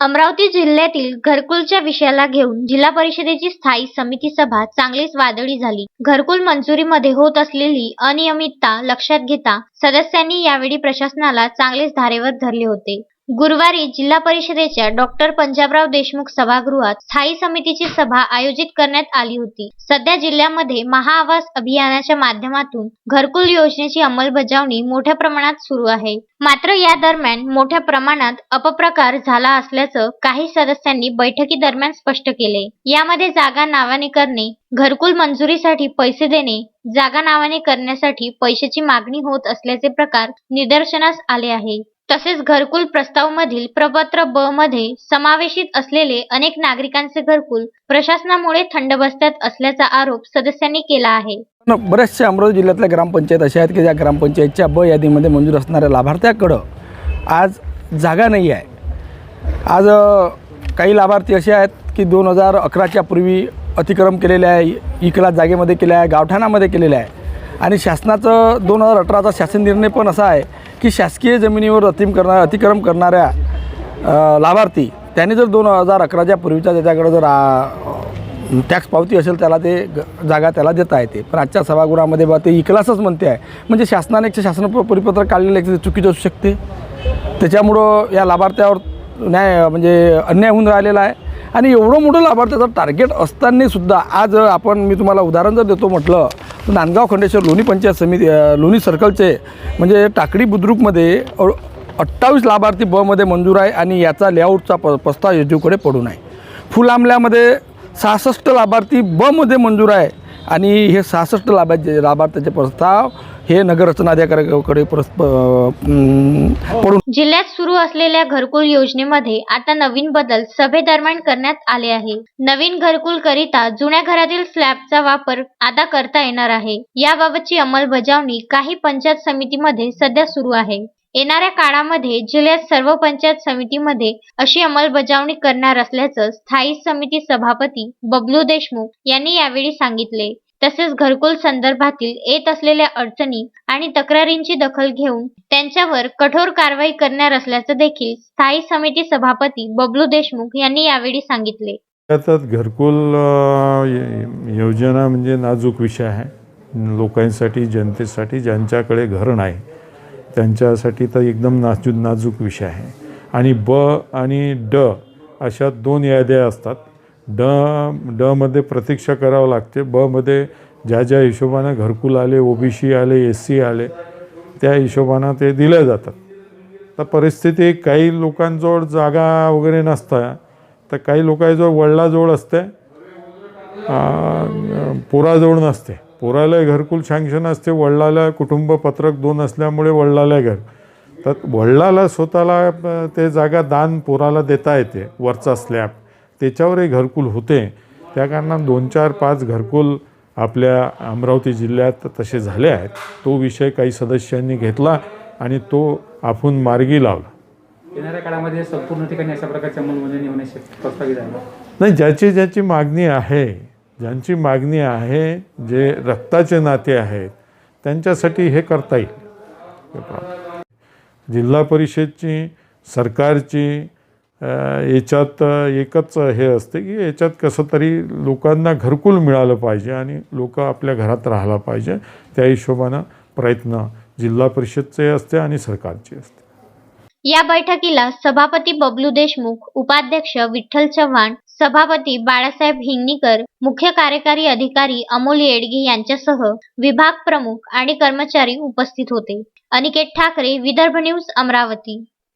अमरावती जिल्ह्यातील घरकुलच्या विषयाला घेऊन जिल्हा परिषदेची स्थायी समिती सभा चांगलीच वादळी झाली. घरकुल मंजुरीमध्ये होत असलेली अनियमितता लक्षात घेता सदस्यांनी यावेळी प्रशासनाला चांगलेच धारेवर धरले होते. गुरुवारी जिल्हा परिषदेच्या डॉक्टर पंजाबराव देशमुख सभागृहात स्थायी समितीची सभा आयोजित करण्यात आली होती. सध्या जिल्ह्यामध्ये महाआवास अभियानाच्या माध्यमातून घरकुल योजनेची अंमलबजावणी मोठ्या प्रमाणात सुरू आहे. मात्र या दरम्यान मोठ्या प्रमाणात अपप्रकार झाला असल्याचं काही सदस्यांनी बैठकीदरम्यान स्पष्ट केले. यामध्ये जागा नावाने करणे घरकुल मंजुरीसाठी पैसे देणे जागा नावाने करण्यासाठी पैशाची मागणी होत असल्याचे प्रकार निदर्शनास आले आहे. तसेच घरकुल प्रस्तावमधील प्रपत्र ब मध्ये समावेशित असलेले अनेक नागरिकांचे घरकुल प्रशासनामुळे थंड बसत्यात असल्याचा आरोप सदस्यांनी केला आहे. न बऱ्याचशा अमरावती जिल्ह्यातल्या ग्रामपंचायत अशा आहेत की ज्या ग्रामपंचायतच्या ब यादीमध्ये मंजूर असणाऱ्या लाभार्थ्याकडं आज जागा नाही आहे. आज काही लाभार्थी असे आहेत की दोन हजार अकराच्या पूर्वी अतिक्रम केलेले आहे इकला जागेमध्ये केले आहे गावठाणामध्ये केलेले आहे. आणि शासनाचं दोन हजार अठराचा शासन निर्णय पण असा आहे की शासकीय जमिनीवर अतिम करणार अतिक्रम करणाऱ्या लाभार्थी त्याने जर दोन हजार अकराच्या पूर्वीचा त्याच्याकडं जर टॅक्स पावती असेल त्याला ते ग- जागा त्याला देता येते. पण आजच्या सभागृहामध्ये बा ते इकलासच म्हणते आहे. म्हणजे शासनाने एक शासन प- परिपत्रक काढलेलं एक चुकीचं असू शकते. त्याच्यामुळं या लाभार्थ्यावर न्याय म्हणजे अन्याय होऊन राहिलेला आहे. आणि एवढं मोठं लाभार्थ्याचं टार्गेट असताना सुद्धा आज आपण मी तुम्हाला उदाहरण जर देतो म्हटलं तर नांदगाव खंडेश्वर लोणी पंचायत समिती लोणी सर्कलचे म्हणजे टाकडी बुद्रुकमध्ये अठ्ठावीस लाभार्थी बमध्ये मंजूर आहे आणि याचा लेआउटचा प प्रस्ताव एसडीओकडे पडून आहे फुलांबल्यामध्ये सहासष्ट लाभार्थी बमध्ये मंजूर आहे. आणि हे सहासष्ट लाभाचे लाभार्थ्याचे प्रस्ताव हे नगररचनाधिकाऱ्याकडे पडून जिल्ह्यात सुरू असलेल्या घरकुल योजनेमध्ये आता नवीन बदल सभेदरम्यान करण्यात आले आहे. नवीन घरकुल करिता जुन्या घरातील स्लॅबचा वापर आता करता येणार आहे. याबाबतची अंमलबजावणी काही पंचायत समितीमध्ये सध्या सुरू आहे. येणाऱ्या काळामध्ये जिल्ह्यात सर्व पंचायत समितीमध्ये अशी अंमलबजावणी करणार असल्याचं स्थायी समिती सभापती बबलू देशमुख यांनी यावेळी सांगितले. तसेच घरकुल संदर्भातील येत असलेल्या अडचणी आणि तक्रारींची दखल घेऊन त्यांच्यावर कठोर कारवाई करणार असल्याचं देखील स्थायी समिती सभापती बबलू देशमुख यांनी यावेळी सांगितले. त्यात घरकुल योजना म्हणजे नाजूक विषय आहे. लोकांसाठी जनतेसाठी ज्यांच्याकडे घर नाही त्यांच्यासाठी तर एकदम नाजूक नाजूक विषय आहे. आणि ब आणि ड अशा दोन याद्या असतात. ड डमध्ये प्रतीक्षा करावं लागते. बमध्ये ज्या ज्या हिशोबानं घरकुल आले ओबीसी आले एस सी आले त्या हिशोबानं ते दिल्या जातात. तर परिस्थिती काही लोकांजवळ जागा वगैरे नसता. तर काही लोकांजवळ वडिलाजवळ असते. पोराजवळ नसते. पोराला घरकुल सँक्शन असते. वडिलाला कुटुंब पत्रक दोन असल्यामुळे वडिलाला घर. तर वडिलाला स्वतःला ते जागा दान पोराला देता येते. वरचा स्लॅब त्याच्यावरही घरकुल होते. त्या कारणानं दोन चार पाच घरकुल आपल्या अमरावती जिल्ह्यात तसे झाले आहेत. तो विषय काही सदस्यांनी घेतला आणि तो आपण मार्गी लावला. येणाऱ्या काळामध्ये संपूर्ण ठिकाणी अशा प्रकारच्या अंमलबजावणी होण्याची प्रस्तावित आहे ना? नाही ज्याची ज्याची मागणी आहे ज्यांची मागणी आहे जे रक्ताचे नाते आहेत त्यांच्यासाठी हे करता येईल. जिल्हा परिषदची सरकारची याच्यात एकच हे असते की याच्यात कसं तरी लोकांना घरकुल मिळालं पाहिजे आणि लोक आपल्या घरात राहायला पाहिजे. त्या हिशोबानं प्रयत्न जिल्हा परिषदचे असते आणि सरकारचे असते. या बैठकीला सभापती बबलू देशमुख उपाध्यक्ष विठ्ठल चव्हाण सभापती बाळासाहेब हिंगणीकर मुख्य कार्यकारी अधिकारी अमोल येडगे यांच्यासह विभाग प्रमुख आणि कर्मचारी उपस्थित होते. अनिकेत ठाकरे विदर्भ न्यूज अमरावती.